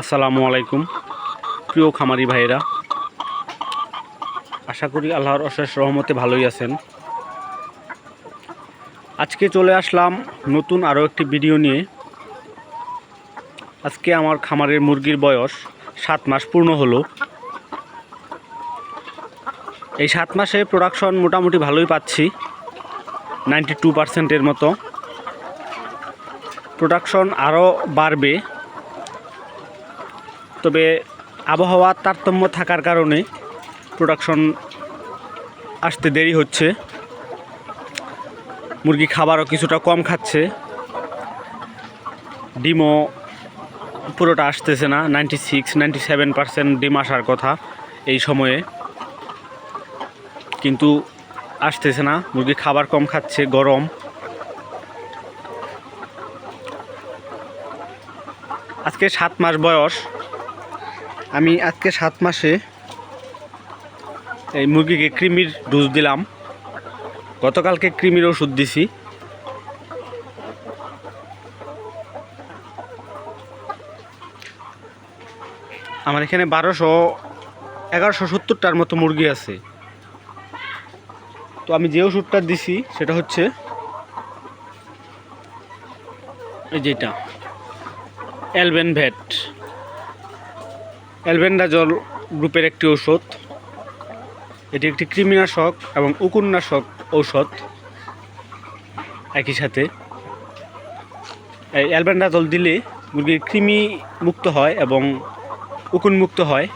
আসসালামু আলাইকুম। প্রিয় খামারি ভাইয়েরা, আশা করি আল্লাহর অশেষ রহমতে ভালোই আছেন। আজকে চলে আসলাম নতুন আরও একটি ভিডিও নিয়ে। আজকে আমার খামারের মুরগির বয়স সাত মাস পূর্ণ হলো। এই সাত মাসে প্রোডাকশন মোটামুটি ভালোই পাচ্ছি নাইনটি টু পার্সেন্টের মতো। প্রোডাকশন আরও বাড়বে। তবে আবহাওয়ার তারতম্য থাকার কারণে প্রোডাকশন আসতে দেরি হচ্ছে। মুরগি খাবারও কিছুটা কম খাচ্ছে। ডিমও পুরোটা আসতেছে না ninety six ninety seven percent ডিম আসার কথা এই সময়ে। কিন্তু আসতেছে না, মুরগি খাবার কম খাচ্ছে, গরম। আজকে সাত মাস বয়স। আমি আজকে সাত মাসে এই মুরগিকে কৃমির ডোজ দিলাম। গতকালকে কৃমির ওষুধ দিছি। আমার এখানে বারোশো, এগারোশো সত্তরটার মতো মুরগি আছে। তো আমি যে ওষুধটা দিছি, সেটা হচ্ছে এই যেটা, অ্যালবেন ভ্যাট অ্যালবেন্ডাজল গ্রুপের একটি ঔষধ। এটি একটি কৃমিনাশক এবং উকুননাশক ঔষধ একই সাথে। অ্যালবেন্ডাজল দিলে মুরগি কৃমি মুক্ত হয় এবং উকুন মুক্ত হয়।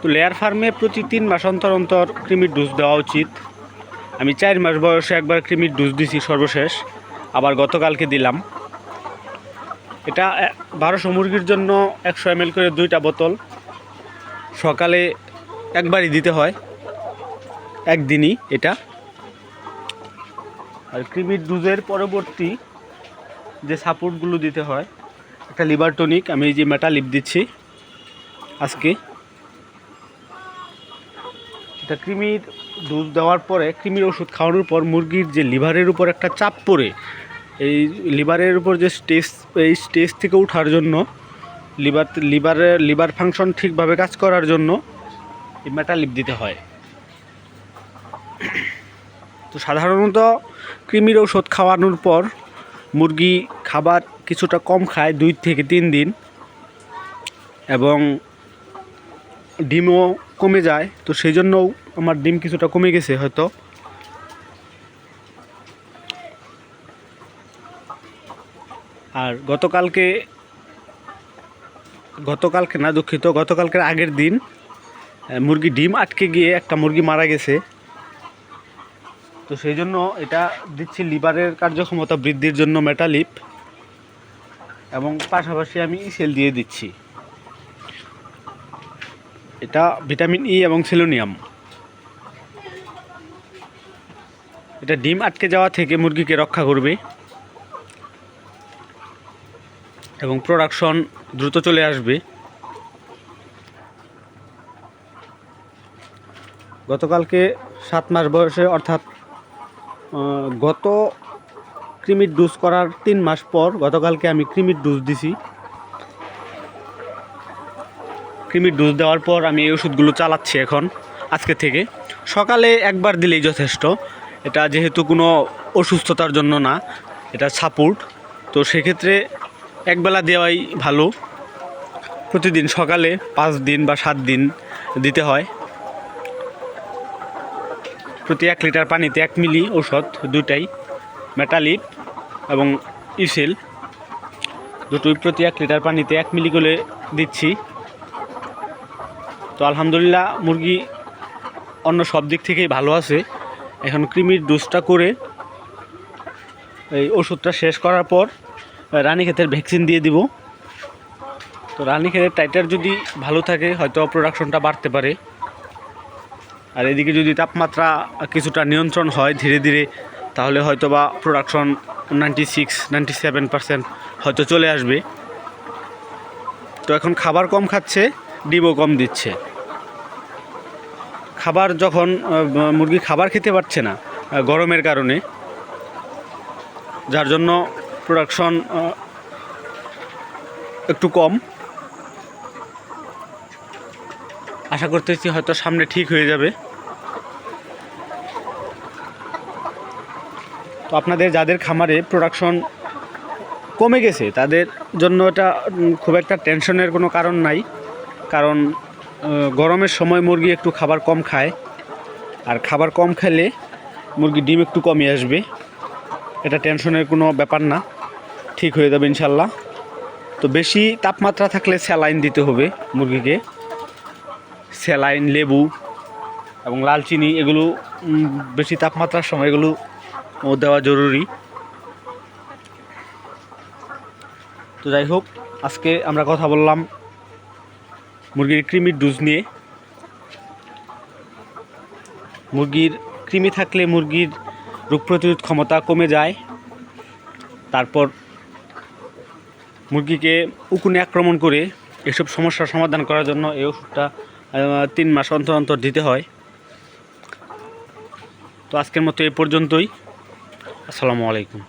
তো লেয়ার ফার্মে প্রতি তিন মাস অন্তর অন্তর কৃমির ডোজ দেওয়া উচিত। আমি চার মাস বয়সে একবার কৃমির ডোজ দিছি সর্বশেষ, আবার গতকালকে দিলাম। এটা বারোশো মুরগির জন্য একশো এম করে দুইটা বোতল। সকালে একবারই দিতে হয়, একদিনই এটা। আর ক্রিমির দুধের পরবর্তী যে সাপোর্টগুলো দিতে হয়, একটা লিভার টনিক, আমি এই যে মেটা লিপ দিচ্ছি আজকে। এটা কৃমির দুধ দেওয়ার পরে, কৃমির ওষুধ খাওয়ানোর পর মুরগির যে লিভারের উপর একটা চাপ পড়ে এই লিভারের উপর যে স্টেজ, এই স্টেজ থেকে ওঠার জন্য লিভার লিভারের লিভার ফাংশন ঠিকভাবে কাজ করার জন্য এই মেটালিপ দিতে হয়। তো সাধারণত কৃমির ঔষধ খাওয়ানোর পর মুরগি খাবার কিছুটা কম খায় দুই থেকে তিন দিন এবং ডিমও কমে যায়। তো সেই জন্যও আমার ডিম কিছুটা কমে গেছে হয়তো। আর গতকালকে গতকালকে না দুঃখিত, গতকালকের আগের দিন মুরগি ডিম আটকে গিয়ে একটা মুরগি মারা গেছে। তো সেই জন্য এটা দিচ্ছি লিভারের কার্যক্ষমতা বৃদ্ধির জন্য মেটালিপ এবং পাশাপাশি আমি সেল দিয়ে দিচ্ছি। এটা ভিটামিন ই এবং সেলোনিয়াম। এটা ডিম আটকে যাওয়া থেকে মুরগিকে রক্ষা করবে। এবং প্রোডাকশন দ্রুত চলে আসবে। গতকালকে সাত মাস বয়সে অর্থাৎ গত কৃমির ডোজ করার তিন মাস পর গতকালকে আমি কৃমির ডোজ দিছি। কৃমির ডোজ দেওয়ার পর আমি এই ওষুধগুলো চালাচ্ছি এখন, আজকে থেকে। সকালে একবার দিলেই যথেষ্ট। এটা যেহেতু কোনো অসুস্থতার জন্য না, এটা সাপোর্ট তো সেক্ষেত্রে একবেলা দেওয়াই ভালো। প্রতিদিন সকালে পাঁচ দিন বা সাত দিন দিতে হয়। প্রতি এক লিটার পানিতে এক মিলি ঔষধ দুটাই মেটালিপ এবং ইসেল। দুটোই প্রতি এক লিটার পানিতে এক মিলি করে দিচ্ছি। তো আলহামদুলিল্লাহ মুরগি অন্য সব দিক থেকেই ভালো আছে। এখন কৃমির ডোজটা করে এই ওষুধটা শেষ করার পর রানীক্ষেতের ভ্যাকসিন দিয়ে দিব। তো রানীক্ষেতের টাইটার যদি ভালো থাকে, হয়তো প্রোডাকশনটা বাড়তে পারে। আর এদিকে যদি তাপমাত্রা কিছুটা নিয়ন্ত্রণ হয় ধীরে ধীরে, তাহলে হয়তো বা production ninety six ninety seven percent হয়তো চলে আসবে। তো এখন খাবার কম খাচ্ছে, ডিমও কম দিচ্ছে। খাবার যখন মুরগি খাবার খেতে পারছে না গরমের কারণে, যার জন্য প্রোডাকশন একটু কম। আশা করতেছি হয়তো সামনে ঠিক হয়ে যাবে। তো আপনাদের যাদের খামারে প্রোডাকশন কমে গেছে, তাদের জন্য এটা খুব একটা টেনশনের কোনো কারণ নাই। কারণ গরমের সময় মুরগি একটু খাবার কম খায়। আর খাবার কম খেলে মুরগি ডিম একটু কমই আসবে। এটা টেনশনের কোনো ব্যাপার না। ঠিক হয়ে যাবে ইনশাল্লাহ। তো বেশি তাপমাত্রা থাকলে স্যালাইন দিতে হবে মুরগিকে। স্যালাইন, লেবু এবং লাল চিনি, এগুলো বেশি তাপমাত্রার সময় এগুলো দেওয়া জরুরি। তো যাই হোক, আজকে আমরা কথা বললাম মুরগির কৃমির ডোজ নিয়ে। মুরগির কৃমি থাকলে মুরগির রোগ প্রতিরোধ ক্ষমতা কমে যায়। তারপর মুরগিকে উকুনে আক্রমণ করে এসব সমস্যার সমাধান করার জন্য এই ওষুধটা তিন মাস অন্তর অন্তর দিতে হয়। তো আজকের মতো এ পর্যন্তই। আসসালামু আলাইকুম।